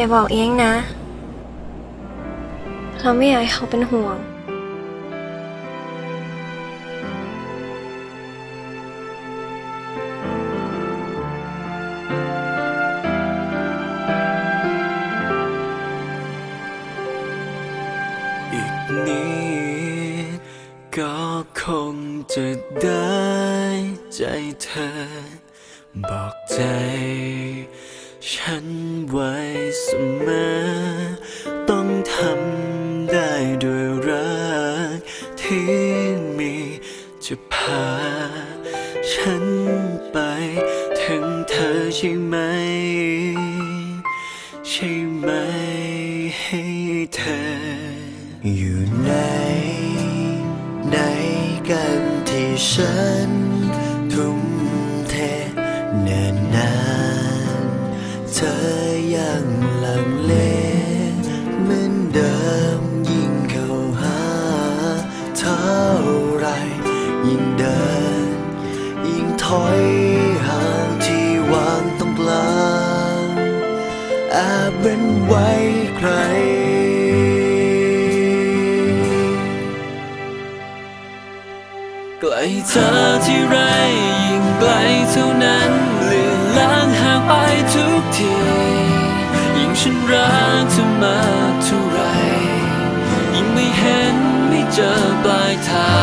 อย่าบอกเองนะ เราไม่อยากให้เขาเป็นห่วง อีกนิดก็คงจะได้ใจเธอ บอกใจ ฉันไว้เสมอ ต้องทำได้ด้วยรักที่มีจะพา ฉันไปถึงเธอใช่ไหม ใช่ไหมให้เธอ อยู่ไหน ไหนกันที่ฉัน เธอที่ไรยิ่งไกลเท่านั้นเลือนลางห่างไปทุกที ยิ่งฉันรักเธอมากเท่าไร ยิ่งไม่เห็นไม่เจอปลายทาง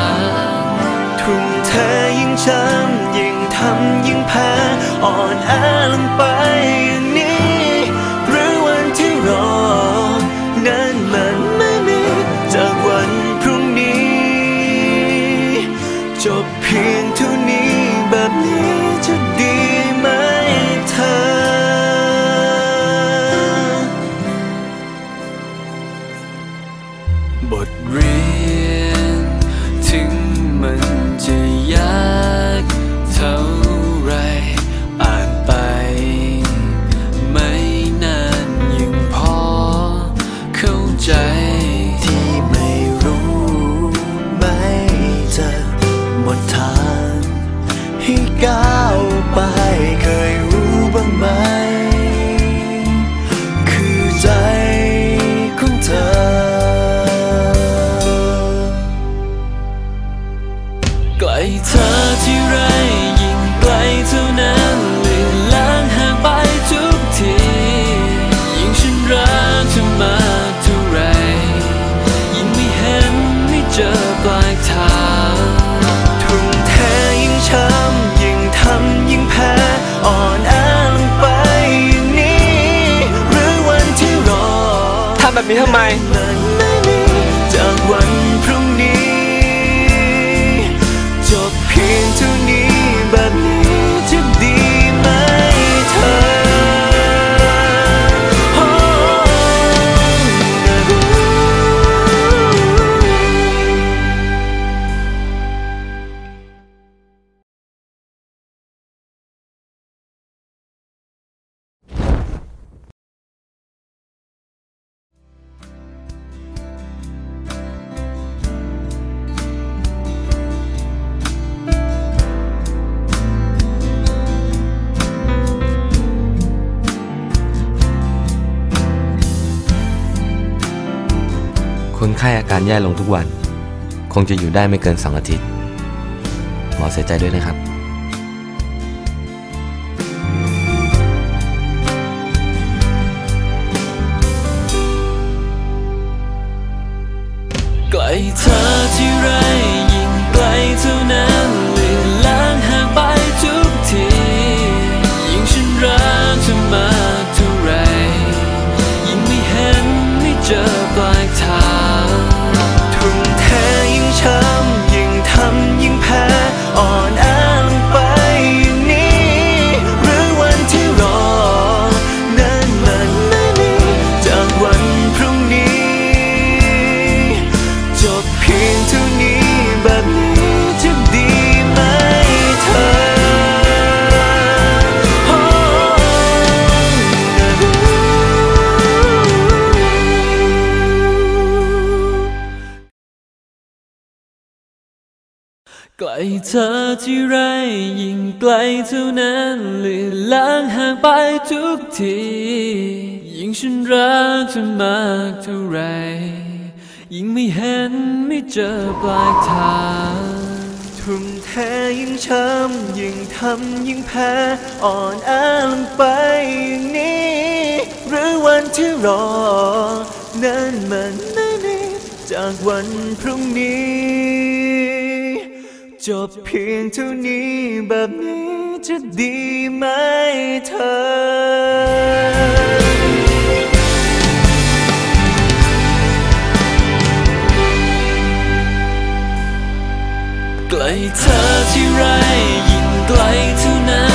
บทเรียน ถึงมันจะยาก Phía. ไข้อาการแย่ลงทุกวัน คงจะอยู่ได้ไม่เกิน 2 อาทิตย์ หมอเสียใจด้วยนะครับ ไกลเธอที่ไร ไกลเธอที่ไรยิ่งไกลเท่านั้นเลือนลางห่างไปทุกที ยิ่งฉันรักเธอมากเท่าไรยิ่งไม่เห็นไม่เจอปลายทางทุ่มเทยิ่งช้ำยิ่งทำยิ่งแพ้อ่อนแอลงไปอย่างนี้ หรือวันที่รอ นั้นมันไม่นิจากวันพรุ่งนี้ จบเพียงเท่านี้แบบนี้จะดีไหมเธอไกลเธอที่ไรยิ่งไกลเท่านั้น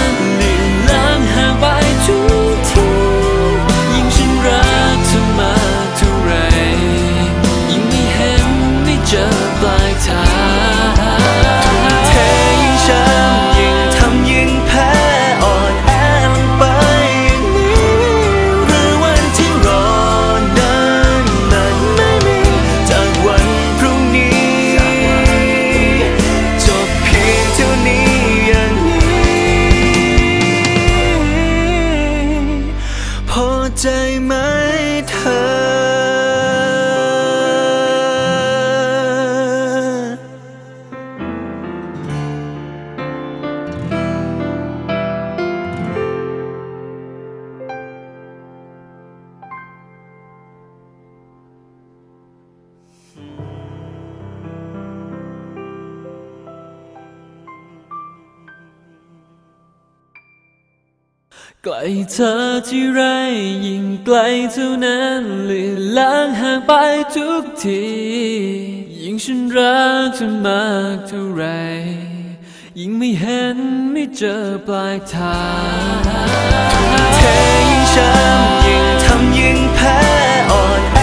ไกลเธอที่ไรยิ่งไกลเท่านั้นเลือนลางห่างไปทุกที ยิ่งฉันรักเธอมากเท่าไรยิ่งไม่เห็นไม่เจอปลายทางเทียิ่งช้ำยิ่งทำยิ่งแพ้อ่อนแอ